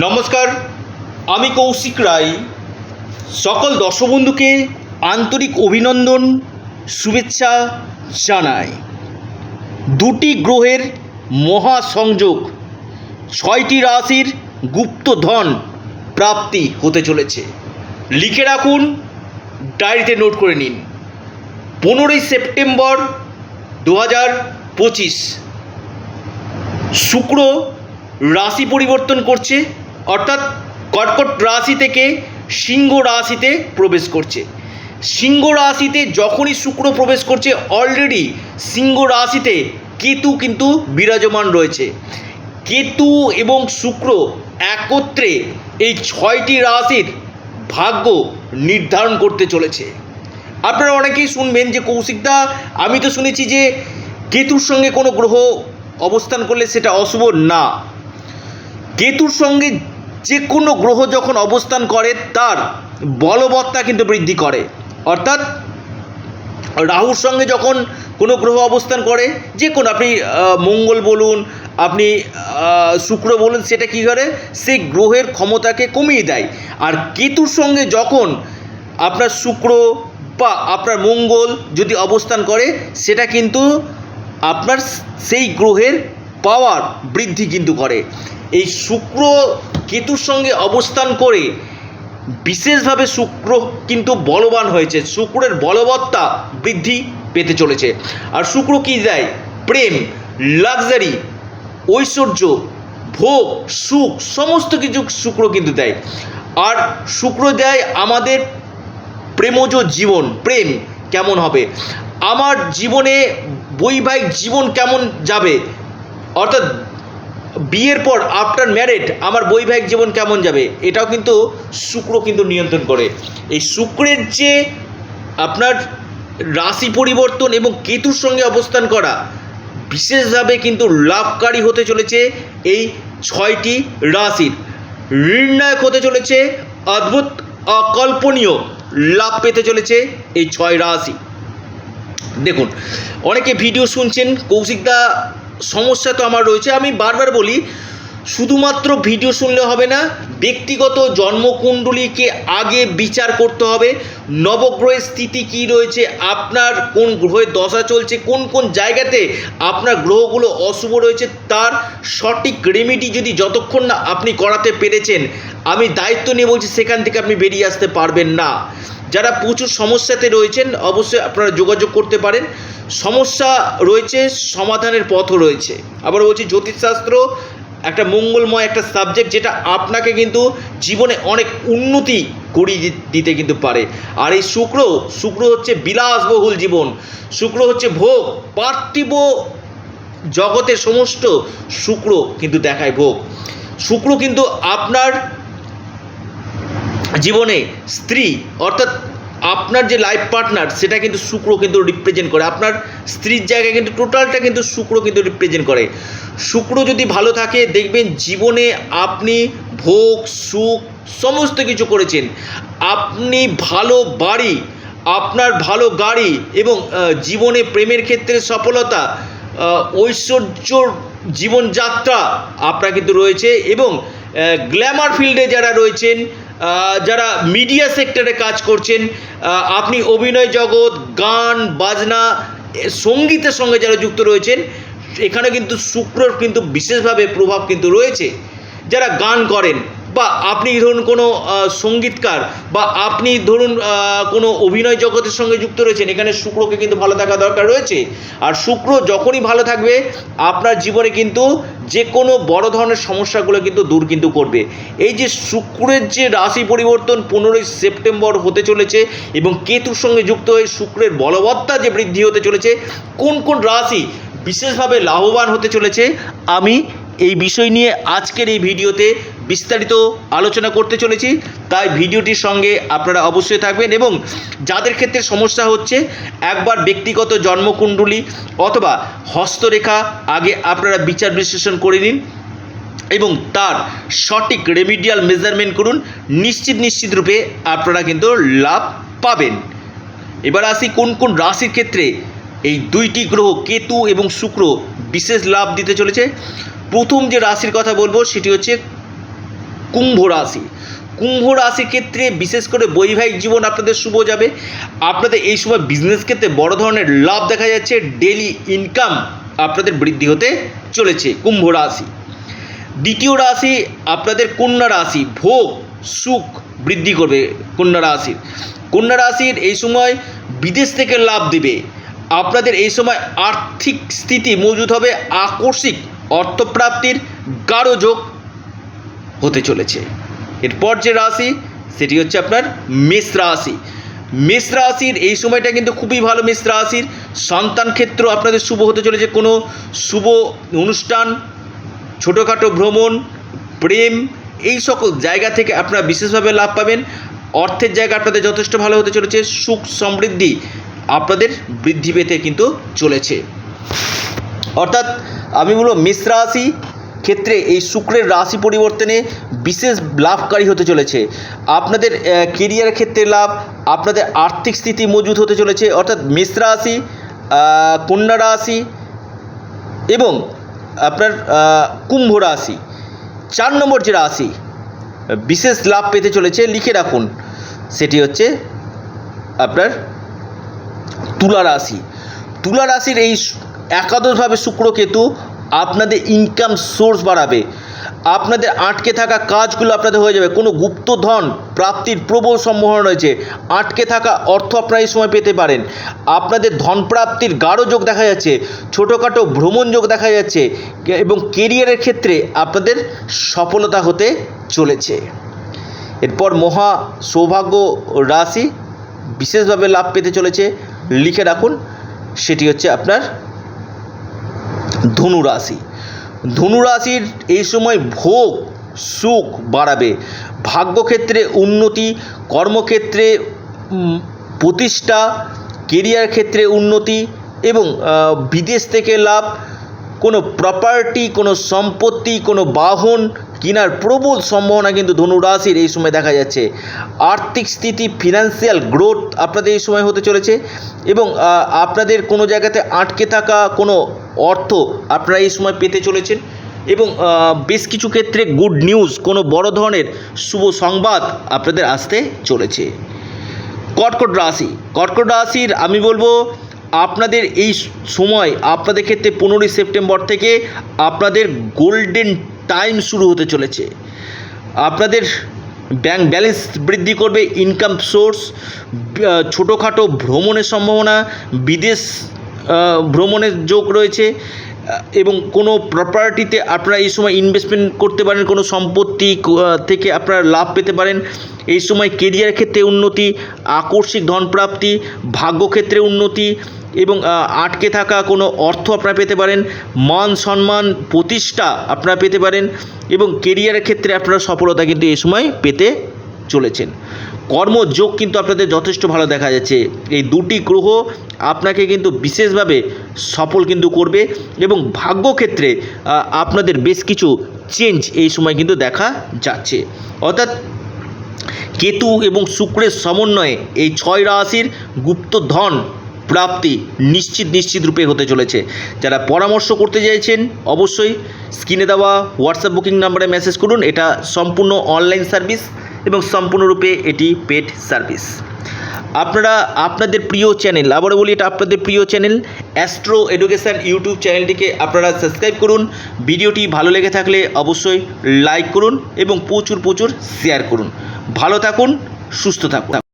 নমস্কার, আমি কৌশিক রায়। সকল দর্শবন্ধুকে আন্তরিক অভিনন্দন, শুভেচ্ছা জানাই। দুটি গ্রহের মহাসংযোগ, ছয়টি রাশির গুপ্তধন প্রাপ্তি হতে চলেছে। লিখে রাখুন, ডায়েরিতে নোট করে নিন। পনেরোই সেপ্টেম্বর দু হাজার পঁচিশ। শুক্র রাশি পরিবর্তন করছে অর্থাৎ কর্কট রাশি থেকে সিংহ রাশিতে প্রবেশ করছে। সিংহ রাশিতে যখনই শুক্র প্রবেশ করছে অলরেডি সিংহ রাশিতে কেতু কিন্তু বিরাজমান রয়েছে। কেতু এবং শুক্র একত্রে এই ছয়টি রাশির ভাগ্য নির্ধারণ করতে চলেছে। আপনারা অনেকেই শুনবেন যে কৌশিকদা আমি তো শুনেছি যে, কেতুর সঙ্গে কোনো গ্রহ অবস্থান করলে সেটা অশুভ না। কেতুর সঙ্গে যে কোনো গ্রহ যখন অবস্থান করে, তার বলবত্তা কিন্তু বৃদ্ধি করে। অর্থাৎ, রাহুর সঙ্গে যখন কোনো গ্রহ অবস্থান করে, যে কোনো, আপনি মঙ্গল বলুন, আপনি শুক্র বলুন, সেটা কী করে? সেই গ্রহের ক্ষমতাকে কমিয়ে দেয়। আর কেতুর সঙ্গে যখন আপনার শুক্র বা আপনার মঙ্গল যদি অবস্থান করে, সেটা কিন্তু আপনার সেই গ্রহের পাওয়ার বৃদ্ধি কিন্তু করে। এই শুক্র কেতুর সঙ্গে অবস্থান করে বিশেষভাবে শুক্র কিন্তু বলবান হয়েছে। শুক্রের বলবত্তা বৃদ্ধি পেতে চলেছে। আর শুক্র কী দেয়? প্রেম, লাক্সারি, ঐশ্বর্য, ভোগ, সুখ, সমস্ত কিছু শুক্র কিন্তু দেয়। আর শুক্র দেয় আমাদের প্রেমজ জীবন, প্রেম কেমন হবে? আমার জীবনে বৈবাহিক জীবন কেমন যাবে? অর্থাৎ বিয়ের পর আফটার ম্যারেড আমার বৈবাহিক জীবন কেমন যাবে? এটাও কিন্তু শুক্র কিন্তু নিয়ন্ত্রণ করে। এই শুক্রের যে আপনার রাশি পরিবর্তন এবং কেতুর সঙ্গে অবস্থান করা বিশেষভাবে কিন্তু লাভকারী হতে চলেছে এই ছয়টি রাশির। নির্ণায়ক হতে চলেছে, অদ্ভুত, অকল্পনীয় লাভ পেতে চলেছে এই ছয় রাশি। দেখুন, অনেকে ভিডিও শুনছেন কৌশিকদা সমস্যা তো আমার রয়েছে। আমি বারবার বলি, শুধুমাত্র ভিডিও শুনলে হবে না, ব্যক্তিগত জন্মকুণ্ডলীকে আগে বিচার করতে হবে। নবগ্রহের স্থিতি কি রয়েছে, আপনার কোন গ্রহের দশা চলছে, কোন কোন জায়গাতে আপনার গ্রহগুলো অশুভ রয়েছে, তার সঠিক রেমিডি যদি যতক্ষণ না আপনি করাতে পেরেছেন আমি দায়িত্ব নিয়ে বলছি, সেখান থেকে আপনি বেরিয়ে আসতে পারবেন না। যারা প্রচুর সমস্যাতে রয়েছেন, অবশ্যই আপনারা যোগাযোগ করতে পারেন। সমস্যা রয়েছে, সমাধানের পথও রয়েছে। আবার বলছি, জ্যোতিষশাস্ত্র একটা মঙ্গলময় একটা সাবজেক্ট যেটা আপনাকে কিন্তু জীবনে অনেক উন্নতি করিয়ে দিতে কিন্তু পারে। আর এই শুক্র শুক্র হচ্ছে বিলাসবহুল জীবন। শুক্র হচ্ছে ভোগ। পার্থিব জগতের সমস্ত শুক্র কিন্তু দেখায় ভোগ। শুক্র কিন্তু আপনার জীবনে স্ত্রী অর্থাৎ আপনার যে লাইফ পার্টনার সেটা কিন্তু শুক্র কিন্তু রিপ্রেজেন্ট করে। আপনার স্ত্রীর জায়গায় কিন্তু টোটালটা কিন্তু শুক্র কিন্তু রিপ্রেজেন্ট করে। শুক্র যদি ভালো থাকে দেখবেন জীবনে আপনি ভোগ সুখ সমস্ত কিছু করেছেন। আপনি ভালো বাড়ি আপনার ভালো গাড়ি এবং জীবনে প্রেমের ক্ষেত্রে সফলতা আহ, ঐশ্বর্যর জীবনযাত্রা আপনার কিন্তু রয়েছে এবং গ্ল্যামার ফিল্ডে যারা রয়েছেন যারা মিডিয়া সেক্টরে কাজ করছেন আপনি অভিনয় জগৎ, গান, বাজনা সঙ্গীতের সঙ্গে যারা যুক্ত রয়েছেন, এখানে কিন্তু শুক্রর কিন্তু বিশেষভাবে প্রভাব কিন্তু রয়েছে। যারা গান করেন বা আপনি ধরুন কোনো সঙ্গীতকার বা আপনি ধরুন কোনো অভিনয় জগতের সঙ্গে যুক্ত রয়েছেন, এখানে শুক্রকে কিন্তু ভালো থাকা দরকার রয়েছে। আর শুক্র যখনই ভালো থাকবে, আপনার জীবনে কিন্তু যে কোনো বড় ধরনের সমস্যাগুলো কিন্তু দূর কিন্তু করবে। এই যে শুক্রের যে রাশি পরিবর্তন পনেরোই সেপ্টেম্বর হতে চলেছে এবং কেতুর সঙ্গে যুক্ত হয়ে শুক্রের বলবত্তা যে বৃদ্ধি হতে চলেছে, কোন কোন রাশি বিশেষভাবে লাভবান হতে চলেছে, আমি এই বিষয় নিয়ে আজকের এই ভিডিওতে বিস্তারিত আলোচনা করতে চলেছি। তাই ভিডিওটির সঙ্গে আপনারা অবশ্যই থাকবেন এবং যাদের ক্ষেত্রে সমস্যা হচ্ছে, একবার ব্যক্তিগত জন্মকুণ্ডলী অথবা হস্তরেখা আগে আপনারা বিচার বিশ্লেষণ করে নিন এবং তার সঠিক রেমিডিয়াল মেজারমেন্ট করুন। নিশ্চিত নিশ্চিত রূপে আপনারা কিন্তু লাভ পাবেন। এবার আসি কোন কোন রাশির ক্ষেত্রে এই দুইটি গ্রহ কেতু এবং শুক্র বিশেষ লাভ দিতে চলেছে। প্রথম যে রাশির কথা বলব সেটি হচ্ছে কুম্ভ রাশি। কুম্ভ রাশির ক্ষেত্রে বিশেষ করে বৈবাহিক জীবন আপনাদের শুভ যাবে। আপনাদের এই সময় বিজনেস ক্ষেত্রে বড় ধরনের লাভ দেখা যাচ্ছে। ডেলি ইনকাম আপনাদের বৃদ্ধি হতে চলেছে কুম্ভ রাশি। দ্বিতীয় রাশি আপনাদের কন্যা রাশি। ভোগ, সুখ বৃদ্ধি করবে কন্যা রাশির। কন্যা রাশির এই সময় বিদেশ থেকে লাভ দেবে। আপনাদের এই সময় আর্থিক স্থিতি মজুদ হবে। আকস্মিক অর্থপ্রাপ্তির গাঢ় যোগ হতে চলেছে। এরপর যে রাশি, সেটি হচ্ছে আপনার মেষ রাশি। মেষ রাশির এই সময়টা কিন্তু খুবই ভালো মেষ রাশির। সন্তান ক্ষেত্র আপনাদের শুভ হতে চলেছে। কোনো শুভ অনুষ্ঠান, ছোটোখাটো ভ্রমণ, প্রেম, এই সকল জায়গা থেকে আপনারা বিশেষভাবে লাভ পাবেন। অর্থের জায়গা আপনাদের যথেষ্ট ভালো হতে চলেছে। সুখ সমৃদ্ধি আপনাদের বৃদ্ধি পেতে কিন্তু চলেছে। অর্থাৎ আমি বলব মেষ রাশি ক্ষেত্রে এই শুক্রের রাশি পরিবর্তনে বিশেষ লাভকারী হতে চলেছে। আপনাদের কেরিয়ারের ক্ষেত্রে লাভ, আপনাদের আর্থিক স্থিতি মজুত হতে চলেছে, অর্থাৎ মেষ রাশি কন্যা রাশি এবং আপনার কুম্ভ রাশি। চার নম্বর যে রাশি, বিশেষ লাভ পেতে চলেছে, লিখে রাখুন, সেটি হচ্ছে আপনার তুলা রাশি। তুলা রাশির এই একাদশভাবে শুক্র কেতু আপনাদের ইনকাম সোর্স বাড়াবে, আপনাদের আটকে থাকা কাজগুলো আপনাদের হয়ে যাবে। কোনো গুপ্তধন প্রাপ্তির প্রবল সম্ভাবনা রয়েছে। আটকে থাকা অর্থ আপনারা এই সময় পেতে পারেন। আপনাদের ধন প্রাপ্তির গাঢ় যোগ দেখা যাচ্ছে, ছোটোখাটো ভ্রমণ যোগ দেখা যাচ্ছে এবং কেরিয়ারের ক্ষেত্রে আপনাদের সফলতা হতে চলেছে। এরপর মহা সৌভাগ্য রাশি বিশেষভাবে লাভ পেতে চলেছে। লিখে রাখুন, সেটি হচ্ছে আপনার ধনু রাশি। ধনু রাশির এই সময় ভোগ, সুখ বাড়াবে। ভাগ্যক্ষেত্রে উন্নতি, কর্মক্ষেত্রে প্রতিষ্ঠা কেরিয়ার ক্ষেত্রে উন্নতি এবং বিদেশ থেকে লাভ, কোনো প্রপার্টি কোনো সম্পত্তি, কোনো বাহন কেনার প্রবল সম্ভাবনা কিন্তু ধনু রাশির এই সময় দেখা যাচ্ছে। আর্থিক স্থিতি ফিনান্সিয়াল গ্রোথ আপনাদের এই সময় হতে চলেছে এবং আপনাদের কোনো জায়গাতে আটকে থাকা কোনো অর্থ আপনারা এই সময় পেতে চলেছেন এবং বেশ কিছু ক্ষেত্রে গুড নিউজ কোনো বড় ধরনের শুভ সংবাদ আপনাদের আসতে চলেছে। কর্কট রাশি, কর্কট রাশির আমি বলব আপনাদের এই সময়, আপনাদের ক্ষেত্রে পনেরোই সেপ্টেম্বর থেকে আপনাদের গোল্ডেন টাইম শুরু হতে চলেছে। আপনাদের ব্যাংক ব্যালেন্স বৃদ্ধি করবে ইনকাম সোর্স ছোটোখাটো ভ্রমণের সম্ভাবনা, বিদেশ ভ্রমণের যোগ রয়েছে। এবং কোনো প্রপার্টিতে আপনারা এই সময় ইনভেস্টমেন্ট করতে পারেন, কোনো সম্পত্তি থেকে আপনারা লাভ পেতে পারেন। এই সময় কেরিয়ার ক্ষেত্রে উন্নতি আকস্মিক ধনপ্রাপ্তি, ভাগ্যক্ষেত্রে উন্নতি এবং আটকে থাকা কোনো অর্থ আপনারা পেতে পারেন। মান সম্মান, প্রতিষ্ঠা আপনারা পেতে পারেন এবং কেরিয়ারের ক্ষেত্রে আপনারা সফলতা কিন্তু এই সময় পেতে চলেছেন। কর্মযোগ কিন্তু আপনাদের যথেষ্ট ভালো দেখা যাচ্ছে। এই দুটি গ্রহ আপনাকে কিন্তু বিশেষভাবে সফল কিন্তু করবে এবং ভাগ্যক্ষেত্রে আপনাদের বেশ কিছু চেঞ্জ এই সময় কিন্তু দেখা যাচ্ছে। অর্থাৎ কেতু এবং শুক্রের সমন্বয়ে এই ছয় রাশির গুপ্তধন প্রাপ্তি নিশ্চিত নিশ্চিত রূপে হতে চলেছে। যারা পরামর্শ করতে চাইছেন, অবশ্যই স্ক্রিনে দেওয়া হোয়াটসঅ্যাপ বুকিং নাম্বারে মেসেজ করুন। এটা সম্পূর্ণ অনলাইন সার্ভিস এবং সম্পূর্ণরূপে এটি পেড সার্ভিস আপনারা আপনাদের প্রিয় চ্যানেল আবারও বলি এটা আপনাদের প্রিয় চ্যানেল অ্যাস্ট্রো এডুকেশান ইউটিউব চ্যানেলটিকে আপনারা সাবস্ক্রাইব করুন। ভিডিওটি ভালো লেগে থাকলে অবশ্যই লাইক করুন এবং প্রচুর প্রচুর শেয়ার করুন। ভালো থাকুন, সুস্থ থাকুন।